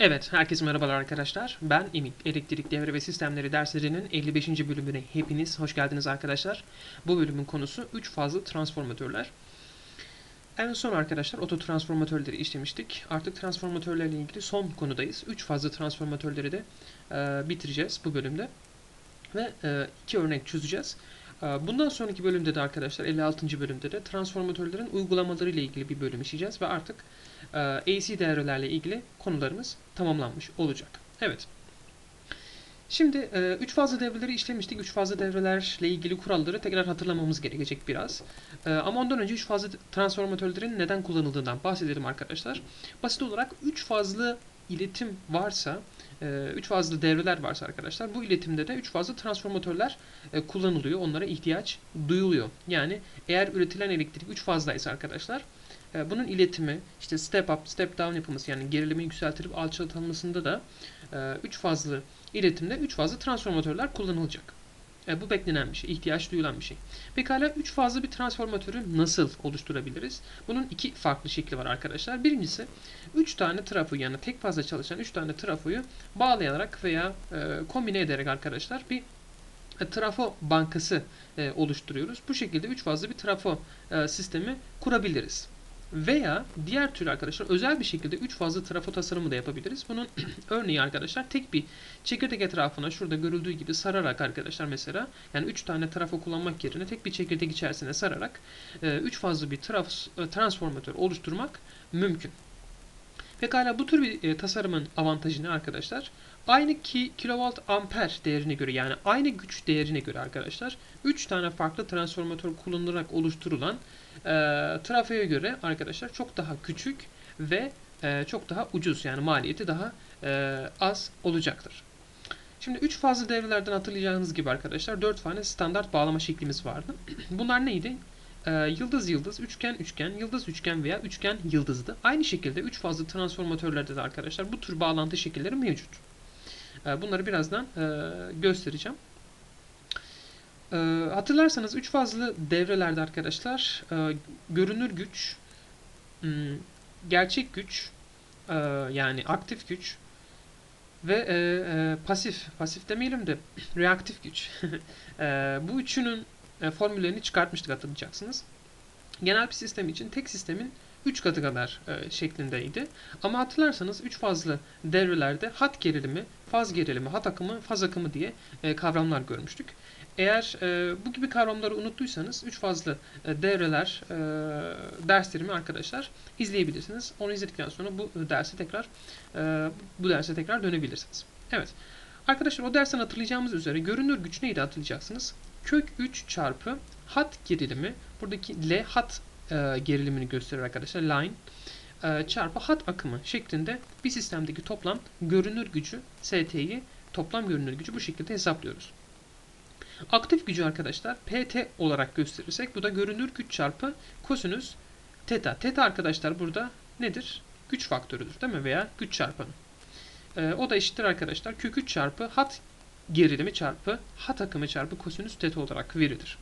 Evet, herkese merhabalar arkadaşlar. Ben Emin. Elektrik devre ve sistemleri derslerinin 55. bölümüne hepiniz hoş geldiniz arkadaşlar. Bu bölümün konusu 3 fazlı transformatörler. En son arkadaşlar ototransformatörleri işlemiştik. Artık transformatörlerle ilgili son konudayız. 3 fazlı transformatörleri de e, bitireceğiz bu bölümde. Ve e, iki örnek çözeceğiz. E, bundan sonraki bölümde de arkadaşlar 56. bölümde de transformatörlerin uygulamaları ile ilgili bir bölüm işleyeceğiz ve artık e, AC devrelerle ilgili konularımız tamamlanmış olacak. Evet. Şimdi 3 fazla devreleri işlemiştik. 3 fazla devrelerle ilgili kuralları tekrar hatırlamamız gerekecek biraz. E, ama ondan önce 3 fazla transformatörlerin neden kullanıldığından bahsedelim arkadaşlar. Basit olarak 3 fazla iletim varsa, 3 fazla devreler varsa arkadaşlar bu iletimde de 3 fazla transformatörler e, kullanılıyor. Onlara ihtiyaç duyuluyor. Yani eğer üretilen elektrik 3 fazlaysa arkadaşlar e, bunun iletimi, işte step up, step down yapılması yani gerilimi yükseltilip alçaltılmasında da 3 fazlı iletimde 3 fazlı transformatörler kullanılacak. E, bu beklenen bir şey, ihtiyaç duyulan bir şey. Pekala 3 fazlı bir transformatörü nasıl oluşturabiliriz? Bunun iki farklı şekli var arkadaşlar. Birincisi 3 tane trafo yani tek fazla çalışan 3 tane trafoyu bağlayarak veya e, kombine ederek arkadaşlar bir e, trafo bankası e, oluşturuyoruz. Bu şekilde 3 fazlı bir trafo e, sistemi kurabiliriz. Veya diğer tür arkadaşlar özel bir şekilde 3 fazla trafo tasarımı da yapabiliriz. Bunun örneği arkadaşlar tek bir çekirdek etrafına şurada görüldüğü gibi sararak arkadaşlar mesela yani 3 tane trafo kullanmak yerine tek bir çekirdek içerisine sararak 3 fazla bir traf, transformatör oluşturmak mümkün. Pekala bu tür bir e, tasarımın avantajı ne arkadaşlar? Aynı ki kilowatt amper değerine göre yani aynı güç değerine göre arkadaşlar 3 tane farklı transformatör kullanılarak oluşturulan e, trafoya göre arkadaşlar çok daha küçük ve e, çok daha ucuz yani maliyeti daha e, az olacaktır. Şimdi 3 fazla devrelerden hatırlayacağınız gibi arkadaşlar 4 tane standart bağlama şeklimiz vardı. Bunlar neydi? Ee, yıldız yıldız, üçgen üçgen, yıldız üçgen veya üçgen yıldızdı. Aynı şekilde 3 fazla transformatörlerde de arkadaşlar bu tür bağlantı şekilleri mevcut. Ee, bunları birazdan e, göstereceğim. Ee, hatırlarsanız 3 fazlı devrelerde arkadaşlar e, görünür güç, hmm, gerçek güç, e, yani aktif güç ve pasif, pasif demeyelim de reaktif güç. bu üçünün e, formüllerini çıkartmıştık hatırlayacaksınız. Genel bir sistem için tek sistemin 3 katı kadar e, şeklindeydi. Ama hatırlarsanız 3 fazlı devrelerde hat gerilimi, faz gerilimi, hat akımı, faz akımı diye e, kavramlar görmüştük. Eğer e, bu gibi kavramları unuttuysanız 3 fazlı e, devreler e, derslerimi arkadaşlar izleyebilirsiniz. Onu izledikten sonra bu derse tekrar e, bu derse tekrar dönebilirsiniz. Evet. Arkadaşlar o dersten hatırlayacağımız üzere görünür güç neydi hatırlayacaksınız? Kök 3 çarpı hat gerilimi buradaki L hat e, gerilimini gösterir arkadaşlar. Line e, çarpı hat akımı şeklinde bir sistemdeki toplam görünür gücü ST'yi toplam görünür gücü bu şekilde hesaplıyoruz. Aktif gücü arkadaşlar PT olarak gösterirsek bu da görünür güç çarpı kosinüs teta. Teta arkadaşlar burada nedir? Güç faktörüdür değil mi? Veya güç çarpanı. E, o da eşittir arkadaşlar kök 3 çarpı hat gerilimi çarpı hat akımı çarpı kosinüs teta olarak verilir.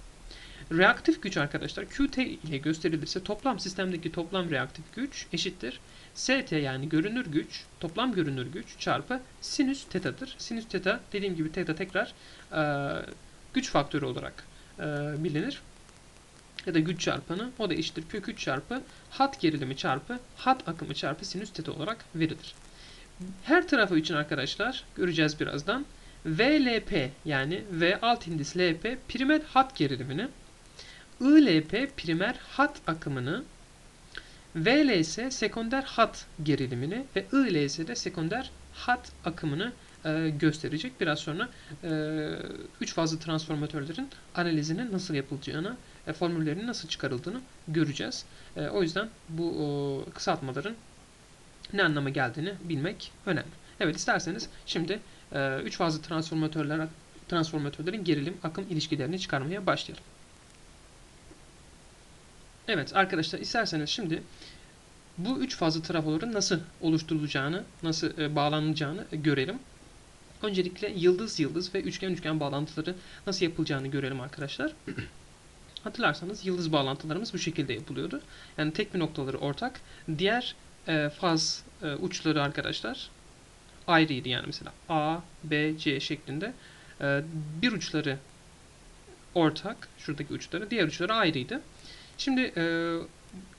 Reaktif güç arkadaşlar Qt ile gösterilirse toplam sistemdeki toplam reaktif güç eşittir. St yani görünür güç, toplam görünür güç çarpı sinüs tetadır. Sinüs teta dediğim gibi teta tekrar e, güç faktörü olarak e, bilinir. Ya da güç çarpanı o da eşittir kök 3 çarpı hat gerilimi çarpı hat akımı çarpı sinüs teta olarak verilir. Her tarafı için arkadaşlar göreceğiz birazdan. VLP yani V alt indis LP primer hat gerilimini ILP primer hat akımını VLS sekonder hat gerilimini ve ILS de sekonder hat akımını e, gösterecek. Biraz sonra 3 e, fazlı transformatörlerin analizinin nasıl yapılacağını, e, formüllerinin nasıl çıkarıldığını göreceğiz. E, o yüzden bu o, kısaltmaların ne anlama geldiğini bilmek önemli. Evet isterseniz şimdi 3 fazlı transformatörler transformatörlerin gerilim akım ilişkilerini çıkarmaya başlayalım. Evet arkadaşlar isterseniz şimdi bu üç fazlı trafoların nasıl oluşturulacağını, nasıl e, bağlanacağını görelim. Öncelikle yıldız yıldız ve üçgen üçgen bağlantıları nasıl yapılacağını görelim arkadaşlar. Hatırlarsanız yıldız bağlantılarımız bu şekilde yapılıyordu. Yani tek bir noktaları ortak. Diğer e, faz e, uçları arkadaşlar ayrıydı yani mesela A, B, C şeklinde e, bir uçları ortak, şuradaki uçları, diğer uçları ayrıydı. Şimdi e,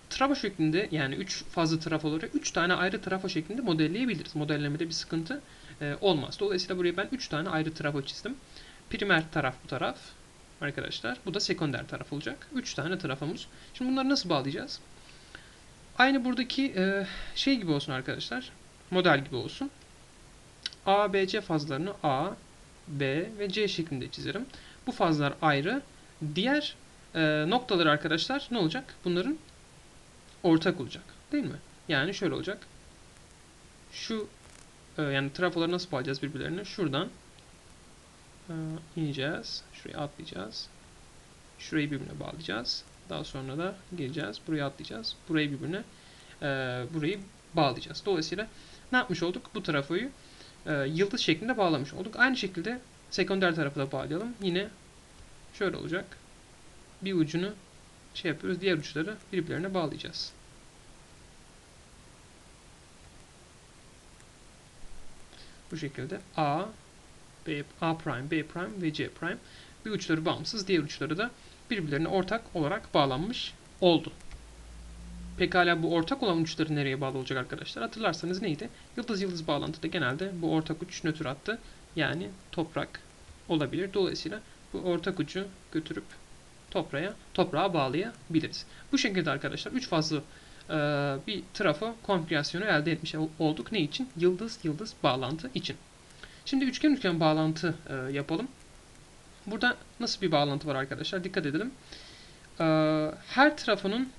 trafo şeklinde yani 3 fazla trafo olarak 3 tane ayrı trafo şeklinde modelleyebiliriz. Modellemede bir sıkıntı e, olmaz. Dolayısıyla buraya ben 3 tane ayrı trafo çizdim. Primer taraf bu taraf arkadaşlar. Bu da sekonder taraf olacak. 3 tane trafomuz. Şimdi bunları nasıl bağlayacağız? Aynı buradaki e, şey gibi olsun arkadaşlar. Model gibi olsun. A, B, C fazlarını A, B ve C şeklinde çizerim. Bu fazlar ayrı. Diğer e, noktaları arkadaşlar ne olacak? Bunların ortak olacak. Değil mi? Yani şöyle olacak. Şu e, yani trafoları nasıl bağlayacağız birbirlerine? Şuradan e, ineceğiz. Şuraya atlayacağız. Şurayı birbirine bağlayacağız. Daha sonra da geleceğiz. Buraya atlayacağız. Burayı birbirine e, burayı bağlayacağız. Dolayısıyla ne yapmış olduk? Bu trafoyu e, yıldız şeklinde bağlamış olduk. Aynı şekilde sekonder tarafı da bağlayalım. Yine şöyle olacak. Bir ucunu şey yapıyoruz. Diğer uçları birbirlerine bağlayacağız. Bu şekilde A, B, A prime, B prime ve C prime bir uçları bağımsız, diğer uçları da birbirlerine ortak olarak bağlanmış oldu. Pekala bu ortak olan uçları nereye bağlı olacak arkadaşlar? Hatırlarsanız neydi? Yıldız yıldız bağlantıda genelde bu ortak uç nötr attı. Yani toprak olabilir. Dolayısıyla bu ortak ucu götürüp toprağa, toprağa bağlayabiliriz. Bu şekilde arkadaşlar 3 fazla e, bir trafo konfigürasyonu elde etmiş olduk. Ne için? Yıldız yıldız bağlantı için. Şimdi üçgen üçgen bağlantı e, yapalım. Burada nasıl bir bağlantı var arkadaşlar? Dikkat edelim. E, her trafonun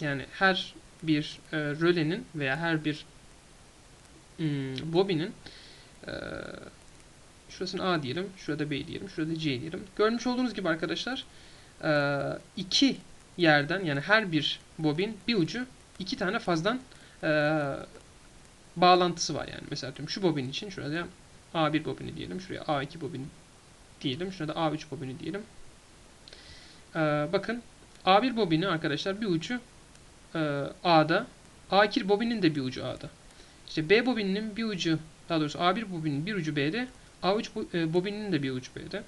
yani her bir e, rölenin veya her bir hmm, bobinin e, şurasını A diyelim, şurada B diyelim, şurada C diyelim. Görmüş olduğunuz gibi arkadaşlar e, iki yerden yani her bir bobin bir ucu iki tane fazdan bağlantısı var yani. Mesela diyorum şu bobin için şurada A1 bobini diyelim, şuraya A2 bobini diyelim, şurada A3 bobini diyelim. Bakın A1 bobini arkadaşlar bir ucu e, A'da, A2 bobinin de bir ucu A'da. İşte B bobininin bir ucu, daha doğrusu A1 bobinin bir ucu B'de, A3 e, bobininin de bir ucu B'de.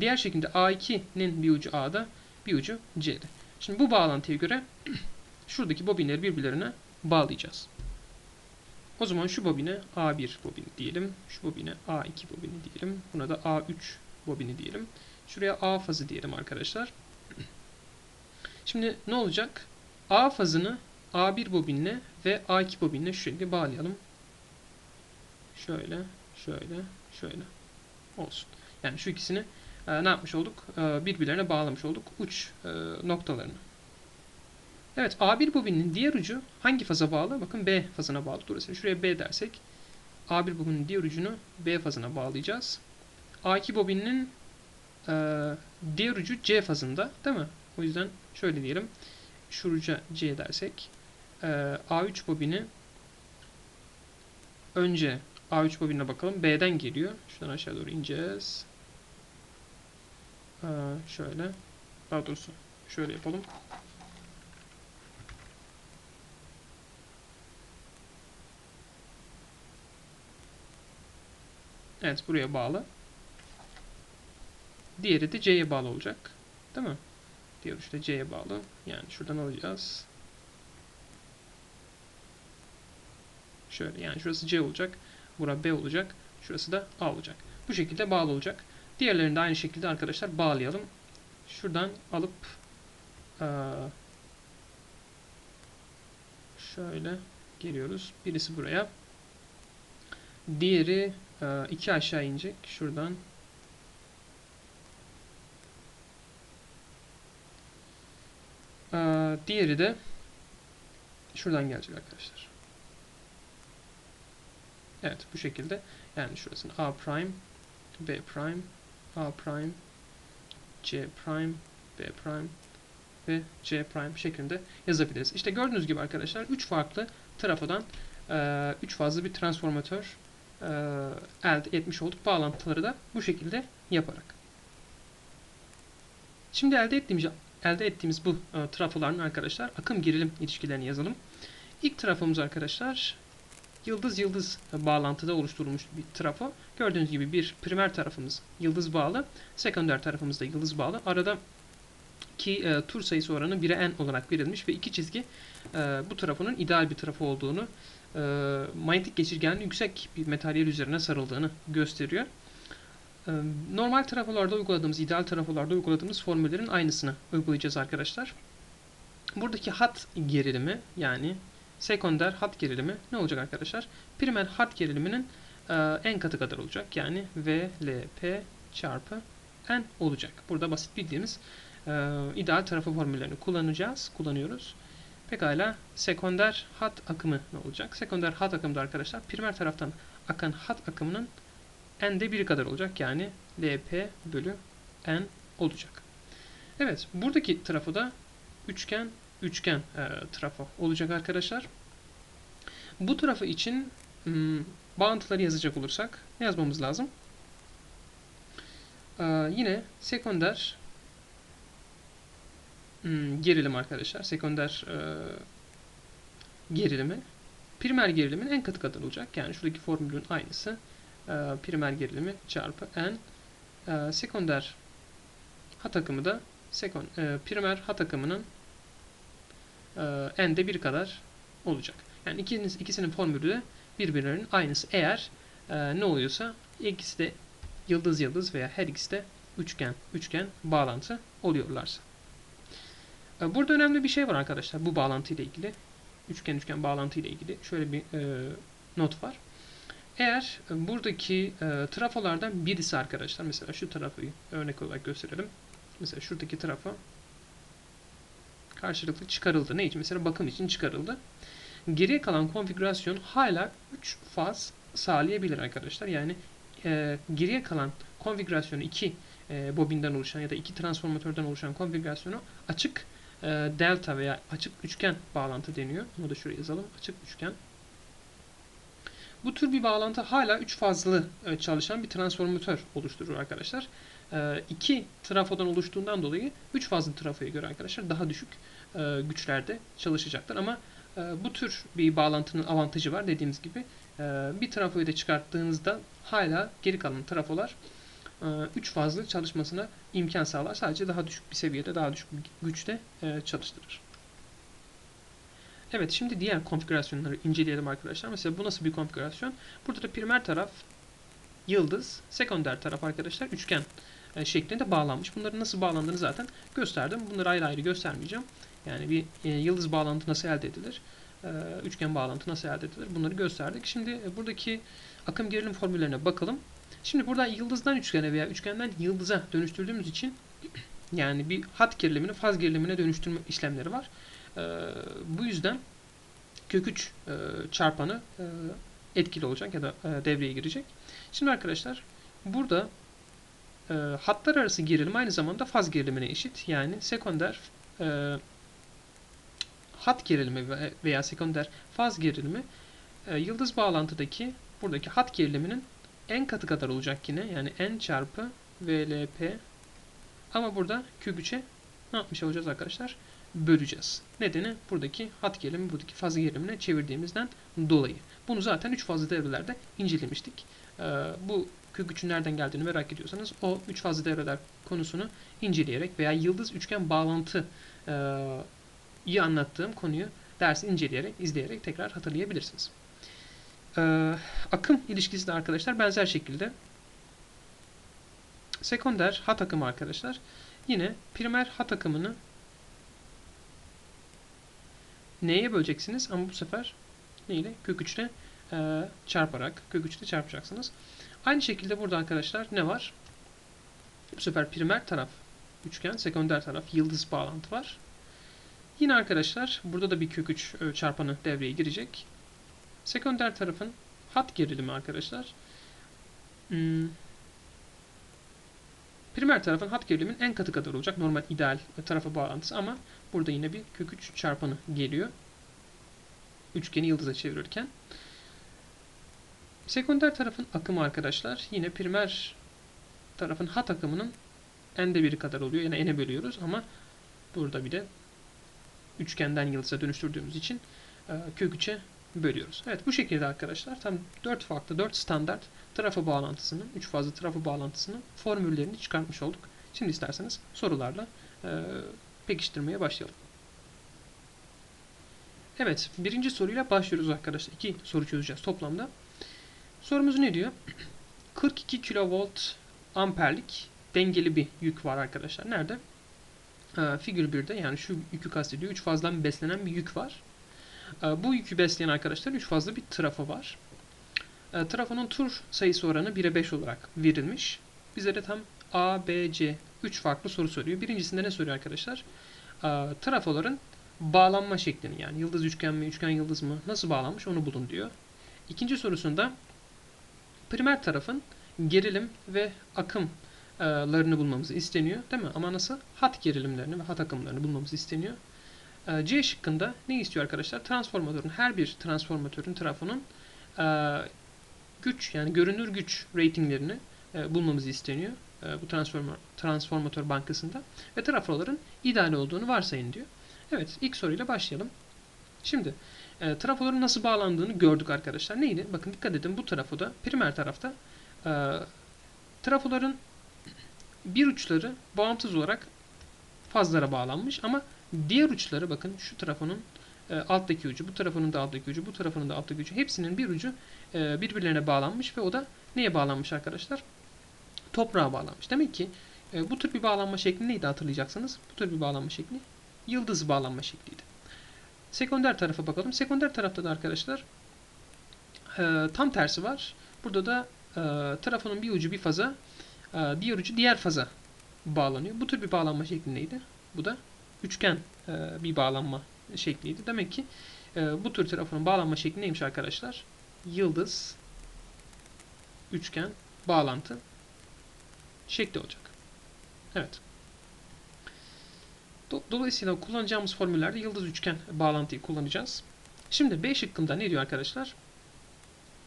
Diğer şekilde A2'nin bir ucu A'da, bir ucu C'de. Şimdi bu bağlantıya göre şuradaki bobinleri birbirlerine bağlayacağız. O zaman şu bobine A1 bobini diyelim. Şu bobine A2 bobini diyelim. Buna da A3 bobini diyelim. Şuraya A fazı diyelim arkadaşlar. Şimdi ne olacak? A fazını A1 bobinle ve A2 bobinle şu şekilde bağlayalım. Şöyle, şöyle, şöyle olsun. Yani şu ikisini e, ne yapmış olduk? E, birbirlerine bağlamış olduk uç e, noktalarını. Evet A1 bobinin diğer ucu hangi faza bağlı? Bakın B fazına bağlı. Dolayısıyla şuraya B dersek A1 bobinin diğer ucunu B fazına bağlayacağız. A2 bobinin e, diğer ucu C fazında değil mi? O yüzden şöyle diyelim. Şu uca C dersek e, A3 bobini önce A3 bobinine bakalım. B'den geliyor. Şuradan aşağı doğru ineceğiz. Ee, şöyle. Daha doğrusu şöyle yapalım. Evet buraya bağlı. Diğeri de C'ye bağlı olacak. Değil mi? Diğer uç da C'ye bağlı. Yani şuradan alacağız. Şöyle yani şurası C olacak. Bura B olacak. Şurası da A olacak. Bu şekilde bağlı olacak. Diğerlerini de aynı şekilde arkadaşlar bağlayalım. Şuradan alıp şöyle geliyoruz. Birisi buraya. Diğeri iki aşağı inecek. Şuradan diğeri de şuradan gelecek arkadaşlar. Evet bu şekilde. Yani şurasını A prime, B prime, A prime, C prime, B prime ve C prime şeklinde yazabiliriz. İşte gördüğünüz gibi arkadaşlar 3 farklı trafodan 3 fazla bir transformatör elde etmiş olduk. Bağlantıları da bu şekilde yaparak. Şimdi elde ettiğimiz elde ettiğimiz bu trafoların arkadaşlar akım gerilim ilişkilerini yazalım. İlk trafomuz arkadaşlar yıldız yıldız bağlantıda oluşturulmuş bir trafo. Gördüğünüz gibi bir primer tarafımız yıldız bağlı, sekonder tarafımız da yıldız bağlı. Arada ki e, tur sayısı oranı 1'e n olarak verilmiş ve iki çizgi e, bu trafonun ideal bir trafo olduğunu, e, manyetik geçirgenliği yüksek bir materyal üzerine sarıldığını gösteriyor. Normal trafolarda uyguladığımız, ideal trafolarda uyguladığımız formüllerin aynısını uygulayacağız arkadaşlar. Buradaki hat gerilimi yani sekonder hat gerilimi ne olacak arkadaşlar? Primer hat geriliminin e, n katı kadar olacak. Yani VLP çarpı n olacak. Burada basit bildiğimiz ideal trafo formüllerini kullanacağız, kullanıyoruz. Pekala sekonder hat akımı ne olacak? Sekonder hat akımı da arkadaşlar primer taraftan akan hat akımının n'de biri kadar olacak. Yani LP bölü n olacak. Evet buradaki trafoda üçgen üçgen e, trafo olacak arkadaşlar. Bu trafo için m, bağıntıları yazacak olursak ne yazmamız lazım? E, yine sekonder m, gerilim arkadaşlar. Sekonder e, gerilimi primer gerilimin en katı kadar olacak. Yani şuradaki formülün aynısı. E, primer gerilimi çarpı n. E, sekonder hat akımı da sekon, e, primer hat akımının e, n'de bir kadar olacak. Yani ikiniz, ikisinin formülü de birbirlerinin aynısı. Eğer e, ne oluyorsa ikisi de yıldız yıldız veya her ikisi de üçgen üçgen bağlantı oluyorlarsa. E, burada önemli bir şey var arkadaşlar bu bağlantı ile ilgili. Üçgen üçgen bağlantı ile ilgili şöyle bir e, not var. Eğer e, buradaki e, trafolardan birisi arkadaşlar mesela şu trafoyu örnek olarak gösterelim. Mesela şuradaki trafo karşılıklı çıkarıldı. Ne için? Mesela bakım için çıkarıldı. Geriye kalan konfigürasyon hala 3 faz sağlayabilir arkadaşlar. Yani e, geriye kalan konfigürasyonu 2 e, bobinden oluşan ya da 2 transformatörden oluşan konfigürasyonu açık e, delta veya açık üçgen bağlantı deniyor. Bunu da şuraya yazalım. Açık üçgen. Bu tür bir bağlantı hala 3 fazlı e, çalışan bir transformatör oluşturur arkadaşlar. 2 e, trafodan oluştuğundan dolayı 3 fazlı trafoya göre arkadaşlar daha düşük e, güçlerde çalışacaktır. Ama bu tür bir bağlantının avantajı var. Dediğimiz gibi bir trafoyu da çıkarttığınızda hala geri kalan trafolar 3 fazlı çalışmasına imkan sağlar. Sadece daha düşük bir seviyede, daha düşük bir güçte çalıştırır. Evet şimdi diğer konfigürasyonları inceleyelim arkadaşlar. Mesela bu nasıl bir konfigürasyon? Burada da primer taraf yıldız, sekonder taraf arkadaşlar üçgen e, şeklinde bağlanmış. Bunların nasıl bağlandığını zaten gösterdim. Bunları ayrı ayrı göstermeyeceğim. Yani bir e, yıldız bağlantı nasıl elde edilir? E, üçgen bağlantı nasıl elde edilir? Bunları gösterdik. Şimdi buradaki akım gerilim formüllerine bakalım. Şimdi burada yıldızdan üçgene veya üçgenden yıldıza dönüştürdüğümüz için yani bir hat gerilimini faz gerilimine dönüştürme işlemleri var. E, bu yüzden kök 3 e, çarpanı e, etkili olacak ya da e, devreye girecek. Şimdi arkadaşlar burada hatlar arası gerilim aynı zamanda faz gerilimine eşit. Yani sekonder hat gerilimi veya sekonder faz gerilimi yıldız bağlantıdaki buradaki hat geriliminin en katı kadar olacak yine. Yani n çarpı VLP ama burada kök 3'e ne yapmış olacağız arkadaşlar? Böleceğiz. Nedeni buradaki hat gerilimi, buradaki faz gerilimine çevirdiğimizden dolayı. Bunu zaten 3 fazlı devrelerde incelemiştik. Ee, bu kök 3'ün nereden geldiğini merak ediyorsanız o 3 fazlı devreler konusunu inceleyerek veya yıldız üçgen bağlantı e, iyi anlattığım konuyu dersi inceleyerek, izleyerek tekrar hatırlayabilirsiniz. Ee, akım ilişkisi de arkadaşlar benzer şekilde sekonder hat akımı arkadaşlar yine primer hat akımını neye böleceksiniz ama bu sefer neyle? Kök 3 ile e, çarparak kök 3 ile çarpacaksınız. Aynı şekilde burada arkadaşlar ne var? Bu sefer primer taraf üçgen, sekonder taraf yıldız bağlantı var. Yine arkadaşlar burada da bir kök 3 e, çarpanı devreye girecek. Sekonder tarafın hat gerilimi arkadaşlar. Hmm. Primer tarafın hat gerilimin en katı kadar olacak. Normal ideal tarafa bağlantısı ama burada yine bir kök 3 çarpanı geliyor. Üçgeni yıldıza çevirirken. Sekonder tarafın akımı arkadaşlar yine primer tarafın hat akımının n'de biri kadar oluyor. Yani n'e bölüyoruz ama burada bir de üçgenden yıldıza dönüştürdüğümüz için e, kök 3'e bölüyoruz. Evet bu şekilde arkadaşlar tam 4 farklı 4 standart trafo bağlantısının 3 fazla trafo bağlantısının formüllerini çıkartmış olduk. Şimdi isterseniz sorularla e, pekiştirmeye başlayalım. Evet birinci soruyla başlıyoruz arkadaşlar. İki soru çözeceğiz toplamda. Sorumuz ne diyor? 42 kilovolt amperlik dengeli bir yük var arkadaşlar. Nerede? Ee, figür 1'de yani şu yükü kastediyor. 3 fazdan beslenen bir yük var. Ee, bu yükü besleyen arkadaşlar 3 fazla bir trafo var. Ee, trafonun tur sayısı oranı 1'e 5 olarak verilmiş. Bize de tam A, B, C 3 farklı soru soruyor. Birincisinde ne soruyor arkadaşlar? Ee, trafoların bağlanma şeklini yani yıldız üçgen mi, üçgen yıldız mı nasıl bağlanmış onu bulun diyor. İkinci sorusunda primer tarafın gerilim ve akımlarını bulmamızı isteniyor. Değil mi? Ama nasıl? Hat gerilimlerini ve hat akımlarını bulmamız isteniyor. Ee, C şıkkında ne istiyor arkadaşlar? Transformatörün, her bir transformatörün trafonun e, güç yani görünür güç ratinglerini e, bulmamızı isteniyor. E, bu transformer, transformatör bankasında. Ve trafoların ideal olduğunu varsayın diyor. Evet ilk soruyla başlayalım. Şimdi trafoların nasıl bağlandığını gördük arkadaşlar. Neydi? Bakın dikkat edin bu trafoda primer tarafta trafoların bir uçları bağımsız olarak fazlara bağlanmış ama diğer uçları bakın şu trafonun e, alttaki ucu, bu tarafının da alttaki ucu, bu tarafının da alttaki ucu hepsinin bir ucu e, birbirlerine bağlanmış ve o da neye bağlanmış arkadaşlar? Toprağa bağlanmış. Demek ki e, bu tür bir bağlanma şekli neydi hatırlayacaksınız? Bu tür bir bağlanma şekli yıldız bağlanma şekliydi. Sekonder tarafa bakalım. Sekonder tarafta da arkadaşlar e, tam tersi var. Burada da e, trafonun bir ucu bir faza, e, diğer ucu diğer faza bağlanıyor. Bu tür bir bağlanma şeklindeydi. Bu da üçgen e, bir bağlanma şekliydi. Demek ki e, bu tür trafonun bağlanma şekli neymiş arkadaşlar? Yıldız, üçgen, bağlantı şekli olacak. Evet. Dolayısıyla kullanacağımız formüllerde yıldız üçgen bağlantıyı kullanacağız. Şimdi B şıkkında ne diyor arkadaşlar?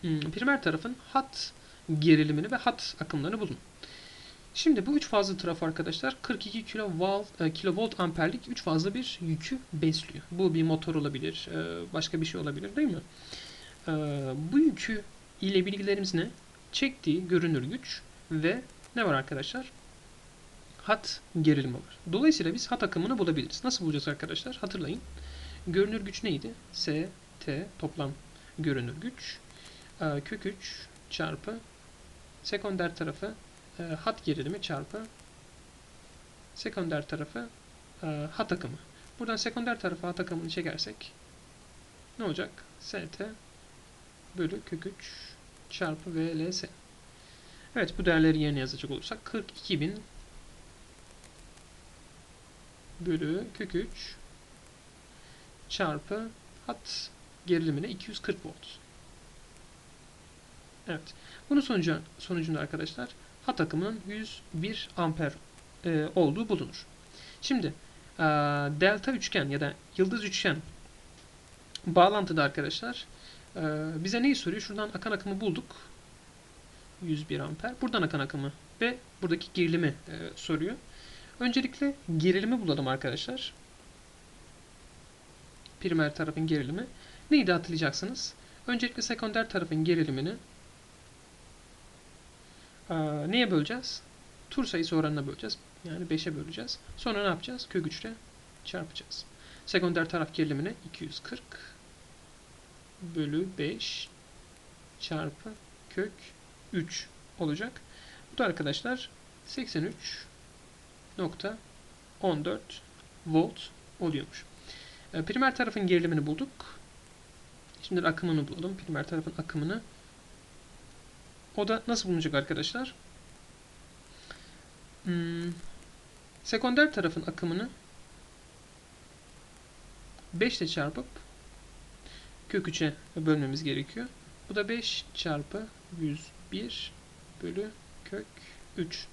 Hmm, primer tarafın hat gerilimini ve hat akımlarını bulun. Şimdi bu üç fazlı trafo arkadaşlar 42 kilovolt, e, kilovolt amperlik üç fazla bir yükü besliyor. Bu bir motor olabilir, e, başka bir şey olabilir değil mi? E, bu yükü ile bilgilerimiz ne? Çektiği görünür güç ve ne var arkadaşlar? hat gerilimi var. Dolayısıyla biz hat akımını bulabiliriz. Nasıl bulacağız arkadaşlar? Hatırlayın. Görünür güç neydi? S, T toplam görünür güç. Kök 3 çarpı sekonder tarafı e, hat gerilimi çarpı sekonder tarafı e, hat akımı. Buradan sekonder tarafı hat akımını çekersek ne olacak? ST bölü kök 3 çarpı VLS. Evet bu değerleri yerine yazacak olursak 42.000 bölü kök 3 çarpı hat gerilimine 240 volt. Evet. Bunun sonucu, sonucunda arkadaşlar hat akımının 101 amper e, olduğu bulunur. Şimdi e, delta üçgen ya da yıldız üçgen bağlantıda arkadaşlar e, bize neyi soruyor? Şuradan akan akımı bulduk. 101 amper. Buradan akan akımı ve buradaki gerilimi e, soruyor. Öncelikle gerilimi bulalım arkadaşlar. Primer tarafın gerilimi. Neydi hatırlayacaksınız? Öncelikle sekonder tarafın gerilimini e, neye böleceğiz? Tur sayısı oranına böleceğiz. Yani 5'e böleceğiz. Sonra ne yapacağız? Kök 3 ile çarpacağız. Sekonder taraf gerilimine 240 bölü 5 çarpı kök 3 olacak. Bu da arkadaşlar 83 nokta 14 volt oluyormuş. E, primer tarafın gerilimini bulduk. Şimdi akımını bulalım. Primer tarafın akımını. O da nasıl bulunacak arkadaşlar? Hmm, sekonder tarafın akımını 5 ile çarpıp kök 3'e bölmemiz gerekiyor. Bu da 5 çarpı 101 bölü kök 3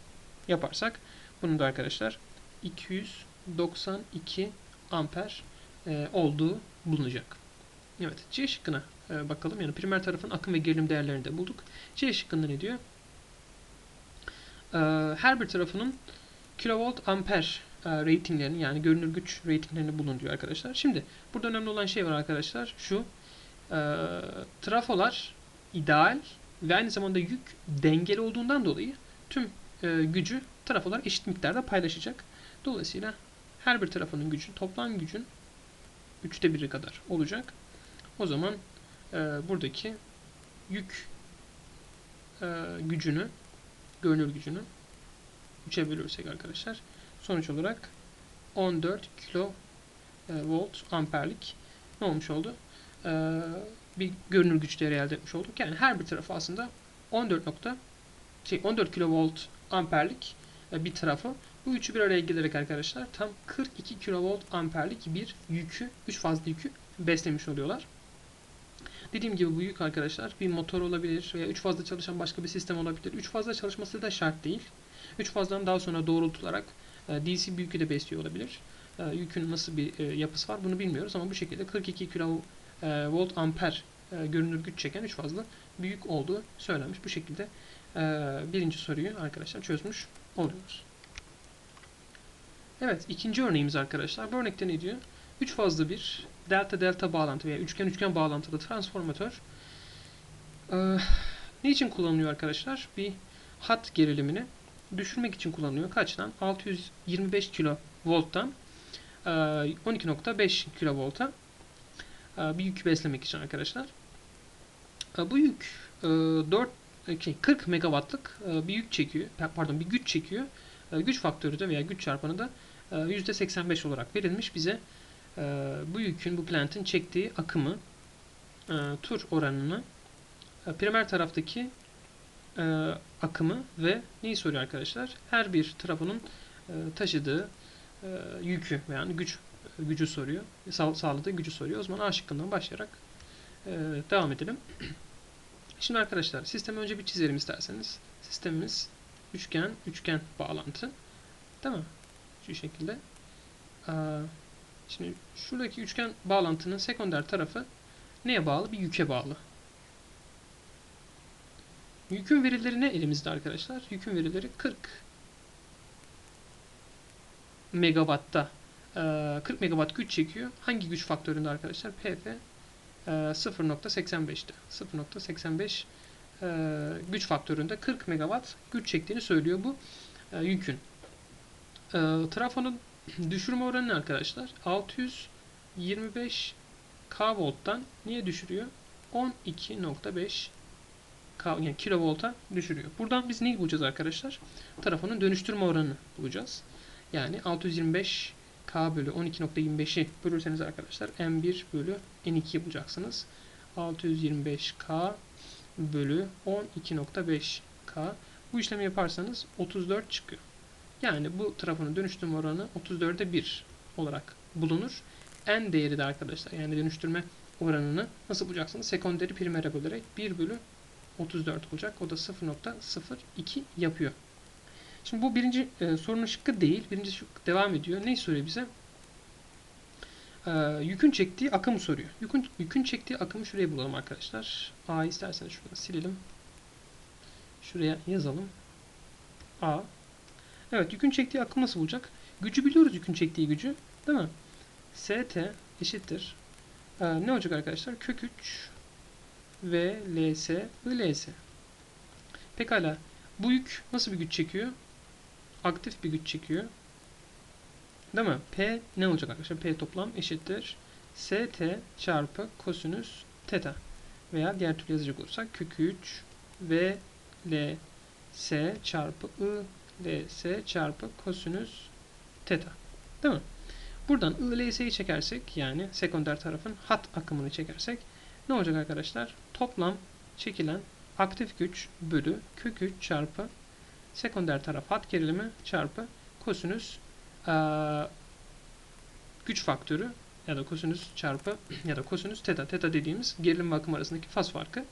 yaparsak bunun da arkadaşlar 292 amper e, olduğu bulunacak. Evet C şıkkına e, bakalım. Yani primer tarafın akım ve gerilim değerlerini de bulduk. C şıkkında ne diyor? E, her bir tarafının kilovolt amper e, ratinglerini yani görünür güç ratinglerini bulun diyor arkadaşlar. Şimdi burada önemli olan şey var arkadaşlar. Şu e, trafolar ideal ve aynı zamanda yük dengeli olduğundan dolayı tüm e, gücü trafolar eşit miktarda paylaşacak. Dolayısıyla her bir tarafının gücü toplam gücün üçte biri kadar olacak. O zaman e, buradaki yük e, gücünü, görünür gücünü 3'e bölürsek arkadaşlar sonuç olarak 14 kilo e, volt amperlik ne olmuş oldu? E, bir görünür güç değeri elde etmiş olduk. Yani her bir tarafı aslında 14 nokta şey 14 kilovolt amperlik e, bir tarafı. Bu üçü bir araya gelerek arkadaşlar tam 42 kilovolt amperlik bir yükü, 3 fazla yükü beslemiş oluyorlar. Dediğim gibi bu yük arkadaşlar bir motor olabilir veya 3 fazla çalışan başka bir sistem olabilir. 3 fazla çalışması da şart değil. 3 fazdan daha sonra doğrultularak e, DC bir yükü de besliyor olabilir. E, yükün nasıl bir e, yapısı var bunu bilmiyoruz ama bu şekilde 42 kilovolt amper görünür güç çeken 3 fazla büyük olduğu söylenmiş. Bu şekilde birinci soruyu arkadaşlar çözmüş oluyoruz. Evet ikinci örneğimiz arkadaşlar. Bu örnekte ne diyor? 3 fazla bir delta delta bağlantı veya üçgen üçgen bağlantılı transformatör ee, ne için kullanılıyor arkadaşlar? Bir hat gerilimini düşürmek için kullanılıyor. Kaçtan? 625 kilovolttan 12.5 kilovolta bir yük beslemek için arkadaşlar. Bu yük 4 40 megawattlık bir yük çekiyor. Pardon bir güç çekiyor. Güç faktörü de veya güç çarpanı da %85 olarak verilmiş bize bu yükün, bu plantin çektiği akımı, tur oranını, primer taraftaki akımı ve neyi soruyor arkadaşlar? Her bir trafonun taşıdığı yükü veya güç gücü soruyor. Sağ, sağladığı gücü soruyor. O zaman A şıkkından başlayarak devam edelim. Şimdi arkadaşlar sistemi önce bir çizelim isterseniz. Sistemimiz üçgen, üçgen bağlantı. Değil mi? Şu şekilde. Şimdi şuradaki üçgen bağlantının sekonder tarafı neye bağlı? Bir yüke bağlı. Yükün verileri ne elimizde arkadaşlar? Yükün verileri 40 megawatta 40 megawatt güç çekiyor. Hangi güç faktöründe arkadaşlar? PF 0.85'te. 0.85 güç faktöründe 40 megawatt güç çektiğini söylüyor bu yükün. Trafonun düşürme oranı ne arkadaşlar? 625 k niye düşürüyor? 12.5 k yani kilovolta düşürüyor. Buradan biz neyi bulacağız arkadaşlar? Trafonun dönüştürme oranını bulacağız. Yani 625 k bölü 12.25'i bölürseniz arkadaşlar M1 bölü N2 bulacaksınız. 625k bölü 12.5k bu işlemi yaparsanız 34 çıkıyor. Yani bu trafonun dönüştürme oranı 34'e 1 olarak bulunur. En değeri de arkadaşlar yani dönüştürme oranını nasıl bulacaksınız? Sekonderi primere bölerek 1 bölü 34 olacak. O da 0.02 yapıyor. Şimdi bu birinci e, sorunun şıkkı değil. Birinci şık devam ediyor. Neyi soruyor bize? E, yükün çektiği akımı soruyor. Yükün, yükün çektiği akımı şuraya bulalım arkadaşlar. A isterseniz şuradan silelim. Şuraya yazalım. A. Evet yükün çektiği akım nasıl bulacak? Gücü biliyoruz yükün çektiği gücü. Değil mi? ST eşittir. Ee, ne olacak arkadaşlar? Kök 3 V LS ILS. Pekala. Bu yük nasıl bir güç çekiyor? Aktif bir güç çekiyor. Değil mi? P ne olacak arkadaşlar? P toplam eşittir. ST çarpı kosinüs teta. Veya diğer türlü yazacak olursak kök 3 V L S çarpı I ds çarpı kosinüs teta. Değil mi? Buradan ILS'yi çekersek yani sekonder tarafın hat akımını çekersek ne olacak arkadaşlar? Toplam çekilen aktif güç bölü kök 3 çarpı sekonder taraf hat gerilimi çarpı kosinüs ee, güç faktörü ya da kosinüs çarpı ya da kosinüs teta. Teta dediğimiz gerilim ve akım arasındaki faz farkı.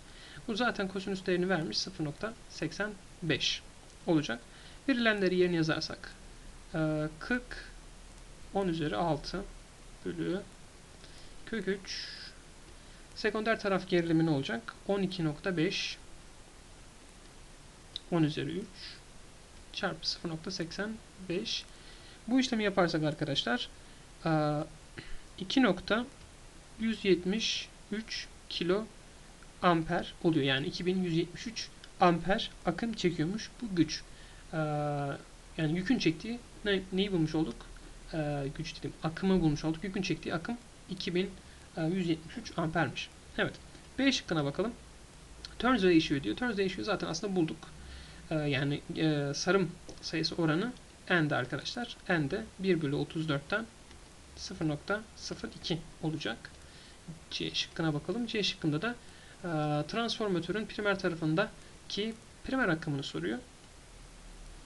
Bu zaten kosinüs değerini vermiş 0.85 olacak. Verilenleri yerine yazarsak 40 10 üzeri 6 bölü kök 3 sekonder taraf gerilimi ne olacak? 12.5 10 üzeri 3 çarpı 0.85 bu işlemi yaparsak arkadaşlar 2.173 kilo amper oluyor. Yani 2173 amper akım çekiyormuş bu güç. Ee, yani yükün çektiği ne, neyi bulmuş olduk? Ee, güç dedim. Akımı bulmuş olduk. Yükün çektiği akım 2173 ampermiş. Evet. B şıkkına bakalım. Turns ratio diyor. Turns ratio zaten aslında bulduk. Ee, yani e, sarım sayısı oranı n'de arkadaşlar. N'de 1 bölü 34'ten 0.02 olacak. C şıkkına bakalım. C şıkkında da e, transformatörün primer tarafındaki primer akımını soruyor.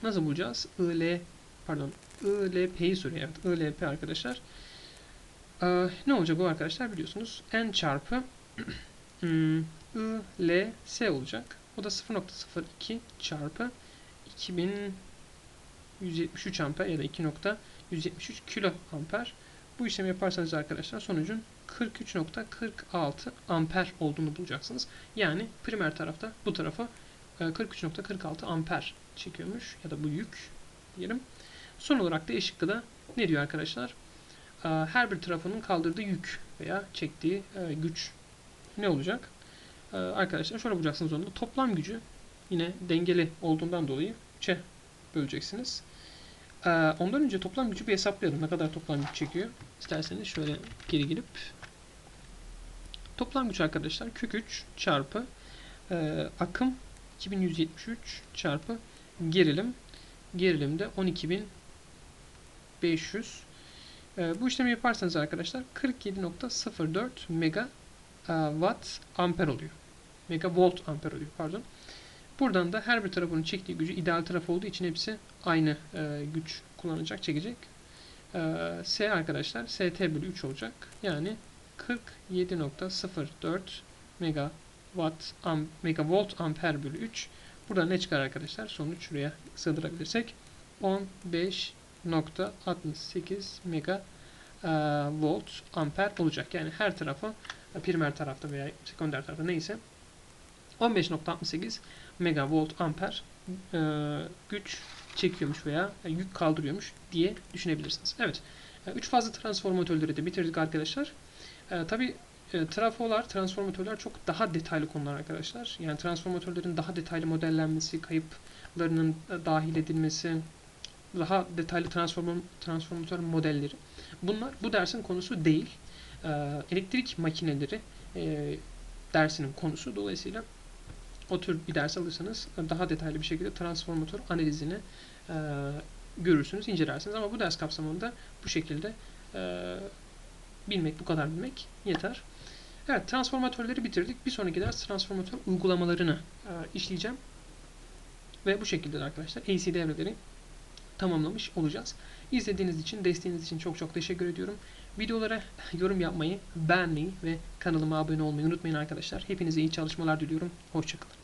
Nasıl bulacağız? IL pardon ILP'yi soruyor. Evet ILP arkadaşlar. E, ne olacak bu arkadaşlar biliyorsunuz. N çarpı hmm, ILS olacak. O da 0.02 çarpı 2173 amper ya da 2.173 kilo amper. Bu işlemi yaparsanız arkadaşlar sonucun 43.46 amper olduğunu bulacaksınız. Yani primer tarafta bu tarafa 43.46 amper çekiyormuş ya da bu yük diyelim. Son olarak da E şıkkı da ne diyor arkadaşlar? Her bir tarafının kaldırdığı yük veya çektiği güç ne olacak? Arkadaşlar şöyle bulacaksınız onu. Toplam gücü yine dengeli olduğundan dolayı 3'e böleceksiniz. Ondan önce toplam gücü bir hesaplayalım. Ne kadar toplam güç çekiyor? İsterseniz şöyle geri gelip toplam güç arkadaşlar kök 3 çarpı e, akım 2173 çarpı gerilim gerilimde 12500 e, bu işlemi yaparsanız arkadaşlar 47.04 mega watt amper oluyor. Mega volt amper oluyor pardon. Buradan da her bir tarafının çektiği gücü ideal taraf olduğu için hepsi aynı e, güç kullanacak, çekecek. E, S arkadaşlar ST bölü 3 olacak. Yani 47.04 mega watt am, mega amper bölü 3. Burada ne çıkar arkadaşlar? Sonuç şuraya sığdırabilirsek 15.68 mega e, volt amper olacak. Yani her tarafa primer tarafta veya sekonder tarafta neyse 15.68 megavolt amper e, güç çekiyormuş veya yük kaldırıyormuş diye düşünebilirsiniz. Evet. 3 fazla transformatörleri de bitirdik arkadaşlar. E, Tabi e, trafolar, transformatörler çok daha detaylı konular arkadaşlar. Yani transformatörlerin daha detaylı modellenmesi, kayıplarının e, dahil edilmesi, daha detaylı transform transformatör modelleri. Bunlar bu dersin konusu değil. E, elektrik makineleri e, dersinin konusu. Dolayısıyla o tür bir ders alırsanız daha detaylı bir şekilde transformatör analizini e, görürsünüz, incelersiniz. Ama bu ders kapsamında bu şekilde e, bilmek, bu kadar bilmek yeter. Evet, transformatörleri bitirdik. Bir sonraki ders transformatör uygulamalarını e, işleyeceğim. Ve bu şekilde arkadaşlar AC devreleri tamamlamış olacağız. İzlediğiniz için, desteğiniz için çok çok teşekkür ediyorum. Videolara yorum yapmayı, beğenmeyi ve kanalıma abone olmayı unutmayın arkadaşlar. Hepinize iyi çalışmalar diliyorum. Hoşçakalın.